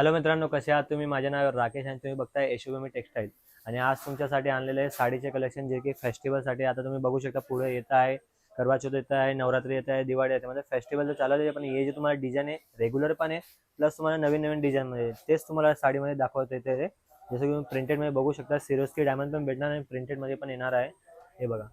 Hello मित्रांनो कसे आहात तुम्ही? माझ्या नाव राकेश आणि तुम्ही बघताय यशोभूमी टेक्सटाईल. आणि आज तुमच्यासाठी आणलेले आहे साडीचे कलेक्शन जे की फेस्टिवलसाठी आता तुम्ही बघू शकता पुढे येत आहे करवाचौथ येत आहे नवरात्री येत आहे दिवाळी येते म्हणजे फेस्टिवल तर चालत आहे पण हे जे तुम्हाला डिझाईन आहे रेग्युलर पण आहे प्लस तुम्हाला नवीन नवीन डिझाईनमध्ये तेच तुम्हाला साडीमध्ये दाखवता येते जसं की तुम्ही प्रिंटेडमध्ये बघू शकता सिरोस्की डायमंड पण भेटणार आणि प्रिंटेडमध्ये पण येणार आहे. हे बघा.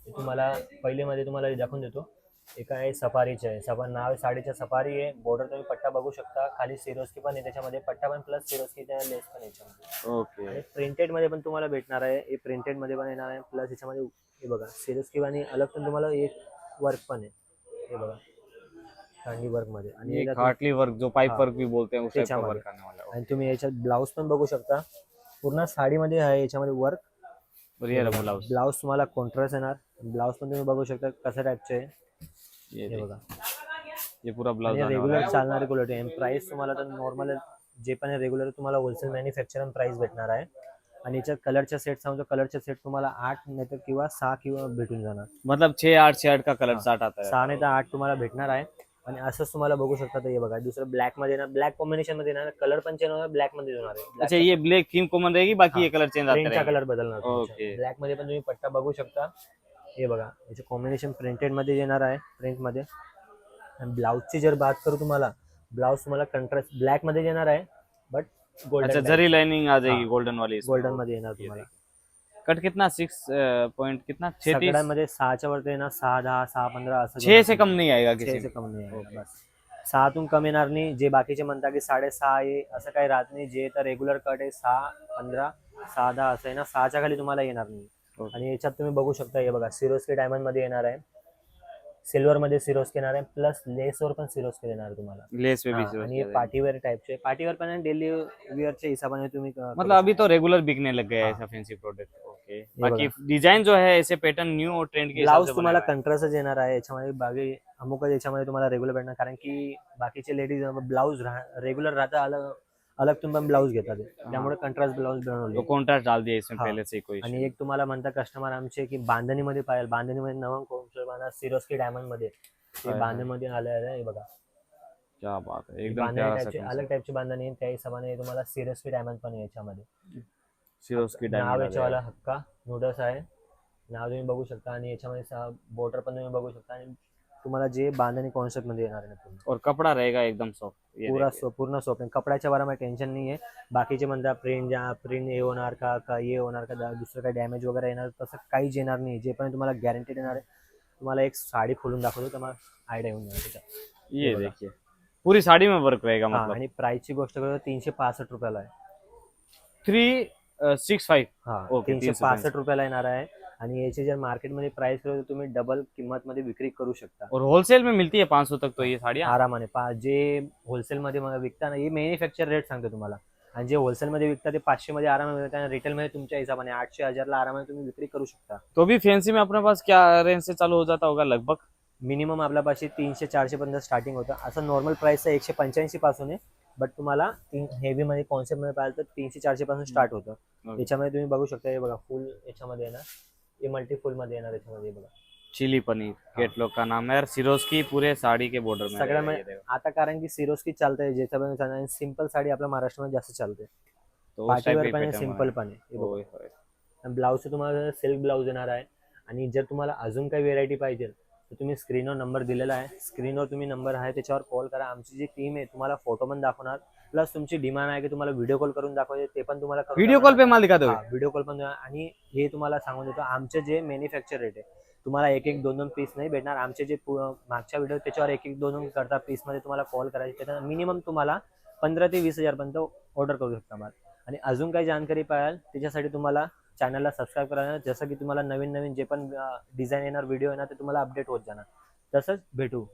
तुम्हाला पहिलेमध्ये तुम्हाला दाखवून देतो. एका आहे सफारीचे आहे. सफार नाव साडीच्या सफारी आहे. बॉर्डर तुम्ही पट्टा बघू शकता. खाली सिरोस्की पण आहे त्याच्यामध्ये. पट्टा पण प्लस सिरोस्कीच्या लेस पण आहे याच्यामध्ये. ओके आणि प्रिंटेडमध्ये पण तुम्हाला भेटणार आहे. हे प्रिंटेडमध्ये पण येणार आहे. प्लस याच्यामध्ये हे बघा सिरोस्की आणि अलग पण तुम्हाला एक वर्क पण आहे. हे बघा कांडी वर्कमध्ये. आणि ये याला तुम- खाटली वर्क जो पाइप हाँ, वर्क भी बोलते हैं उस टाइप का त्याच्यामध्ये. वर्क आने वाला है आणि तुम्ही याच्यात ब्लाऊज पण बघू शकता. पूर्ण साडीमध्ये आहे याच्यामध्ये वर्क ब्लाउज ब्लाऊज तुम्हाला कॉन्ट्रास्ट येणार. ब्लाऊज पण तुम्ही बघू शकता कशा टाईपचे आहे. हे बघा। ये पूरा ब्लाउज रेग्युलर है चालणारी क्वालिटी आहे. प्राइस तुम्हाला तर नॉर्मल जे पण आहे रेग्युलर तुम्हाला होलसेल मॅन्युफॅक्चर प्राइस भेटणार आहे. आणि याच्यात कलरच्या सेट सांगतो. कलरच्या सेट तुम्हाला आठ नाही तर किंवा सहा किंवा भेटून जाणार. मतलब छह आठ छह आठ का कलर हाँ, आता है सहा नाही तर आठ तुम्हाला भेटणार आहे. आणि असंच तुम्हाला बघू शकता हे बघा. दुसरं ब्लॅकमध्ये येणार. ब्लॅक कॉम्बिनेशनमध्ये येणार. कलर पण चेंज होणार ब्लॅकमध्ये होणार अच्छा ये ब्लैक थीम कॉमन रहेगी? बाकी ये कलर चेंज कलर बदलणार. ब्लॅकमध्ये पण तुम्ही पट्टा बघू शकता. हे बघा याचे कॉम्बिनेशन प्रिंटेडमध्ये येणार आहे प्रिंटमध्ये आणि ब्लाऊजची जर बात करू तुम्हाला ब्लाऊज तुम्हाला कंट्रास्ट ब्लॅकमध्ये येणार आहे बट अच्छा गोल्डन जरी लाइनिंग आ जाएगी हाँ, गोल्डन वाली इसमें। गोल्डनमध्ये येणार तुम्हाला. कट कितना? सिक्स पॉइंट कितना? छह तीस? सगळ्यांमध्ये सहाच्या वरती येणार सहा दहा सहा पंधरा असं छह से कम नहीं आएगा छे किसी? से में कम नाही आहे Okay. बस. सहातून कमी येणार नाही जे बाकीचे म्हणतात की साडेसहा आहे असं काही राहत नाही. जे तर रेग्युलर कट आहे सहा पंधरा सहा दहा असं आहे ना सहाच्या खाली तुम्हाला येणार नाही. आणि याच्यात तुम्ही बघू शकता हे बघा सिरोस्की डायमंडमध्ये येणार आहे सिल्वर मध्ये सिरोस्की येणार आहे प्लस लेसवर पण सिरोस्की येणार आहे तुम्हाला लेस हा, आणि जाएगी। पार्टीवेअर पार्टीवेअर पण डेली वेअरच्या हिशोबाने तुम्ही मतलब अभी तो रेगुलर बिकने लग गया है। ऐसा फैंसी प्रोडक्ट ओके बघा. बाकी डिजाइन जो है ऐसे पैटर्न न्यू और ट्रेंड के हिसाब ब्लाऊज से तुम्हाला बनाया कंट्रास्टच येणार आहे याच्यामध्ये बाकी अमुकच याच्यामध्ये तुम्हाला रेग्युलर भेटणार कारण की बाकीचे लेडीज ब्लाऊज रेग्युलर राहता अलग अलग तुम्ही ब्लाऊज घेतात त्यामुळे कंट्रास्ट ब्लाऊज बनवले कॉन्ट्रास्ट डाल दिया इसमें। पहले से कोई आणि एक तुम्हाला म्हणता कस्टमर आमचे की बांधणीमध्ये पाहिजे. बांधणीमध्ये नवं कोणतं सिरोस्की डायमंडमध्ये. बांधणीमध्ये आले आहे हे बघा. क्या बात है एकदम बांधणी प्यारा सा टाईपची अलग. टाईपची बांधणी आहे, त्या हिशोबाने तुम्हाला सिरोस्की डायमंड पण आहे याच्यामध्ये. सिरोस्की नाव डायमंड याच्यावाला हक्का नूडल्स आहे. नाव तुम्ही बघू शकता. आणि याच्यामध्ये बॉर्डर पण तुम्ही बघू शकता. आणि तुम्हाला जे बांधणी कॉन्सेप्टमध्ये येणार आहे पूर्ण. और कपड़ा रहेगा एकदम सॉफ्ट ये पुरा देखिए। सो पूर्ण सोप कपड्याच्या बारे टेन्शन नाही आहे बाकीचे म्हणतात प्रिंट प्रिंट हे होणार का का हे होणार का दा- दुसरं काही डॅमेज वगैरे येणार तसं काहीच येणार नाही जे पण तुम्हाला गॅरंटेड येणार आहे तुम्हाला एक साडी खोलून दाखवतो तुम्हाला आयडिया येऊन जाणार त्याच्यात. ये बघा. देखिए. पूरी साड़ी में वर्क रहेगा हा, मतलब. आणि प्राइसची गोष्ट करतो तीनशे पासष्ट रुपयाला आहे. थ्री सिक्स फाइव हा ओके, तीनशे 365. पासष्ट रुपयाला येणार आहे. आणि याची जर मार्केटमध्ये प्राइस करू तर तुम्ही डबल किंमत मध्ये विक्री करू शकता. और होलसेल में मिलती है 500 तक तो ये साड़ियाँ? आरामाने. पा जे होलसेलमध्ये मला विकता ना हे मॅन्युफॅक्चर रेट सांगतो तुम्हाला. आणि जे होलसेलमध्ये विकता ते पाचशे मध्ये आरामाने मिळतात आणि रिटेलमध्ये तुमच्या हिशोबाने आठशे हजारला आरामाने तुम्ही विक्री करू शकता. तो भी फैंसी में अपने पास क्या रेंज से चालू हो जाता होगा लगभग? मिनिमम आपल्यापाशी तीनशे चारशे पर्यंत स्टार्टिंग होतं. असं नॉर्मल प्राइस आहे एकशे पंच्याऐंशी पासून आहे. बट तुम्हाला तीन हेवी मध्ये कॉन्सेप्टमध्ये पाहिजे तर तीनशे चारशे पासून स्टार्ट होतं. याच्यामध्ये तुम्ही बघू शकता हे बघा फुल याच्यामध्ये येणार हे मल्टी फुलमध्ये येणार याच्यामध्ये बघा. चिली पनीर केटलॉग का नाम है और सिरोस्की पूरे साड़ी के बॉर्डर में सगळ्या रहेगा, ये देखो। आता कारण की सिरोस्की चालतंय ज्याच्यामध्ये चालणार सिंपल साडी आपल्या महाराष्ट्रामध्ये जास्त चालते. तो उस के पण pattern सिंपल पण आहे. ब्लाऊजचं तुम्हाला सिल्क ब्लाऊज येणार आहे. आणि जर तुम्हाला अजून काही व्हेरायटी पाहिजे तर तुम्ही स्क्रीनवर नंबर दिलेला आहे. स्क्रीनवर तुम्ही नंबर आहे त्याच्यावर कॉल करा. आमची जी टीम आहे तुम्हाला फोटो पण दाखवणार. प्लस तुमची डिमांड आहे की तुम्हाला व्हिडिओ कॉल करून दाखवायचे ते पण तुम्हाला वीडियो कॉल पे माल दिखा दो व्हिडिओ कॉल पण. आणि हे तुम्हाला सांगून देतो आमचे जे मॅन्युफॅक्चर रेट आहे तुम्हाला एक एक दोन दोन पीस नाही भेटणार. आमचे जे मागच्या व्हिडिओ त्याच्यावर एक एक दोन दोन करता पीसमध्ये तुम्हाला कॉल करायचे. त्याच्यात मिनिमम तुम्हाला पंधरा ते वीस हजारपर्यंत ऑर्डर करू शकता माल. आणि अजून काही जानकारी पाहाल त्याच्यासाठी तुम्हाला चॅनलला सबस्क्राईब करा जसं की तुम्हाला नवीन नवीन जे पण डिझाईन येणार व्हिडिओ येणार ते तुम्हाला अपडेट होत जाणार. तसंच भेटू.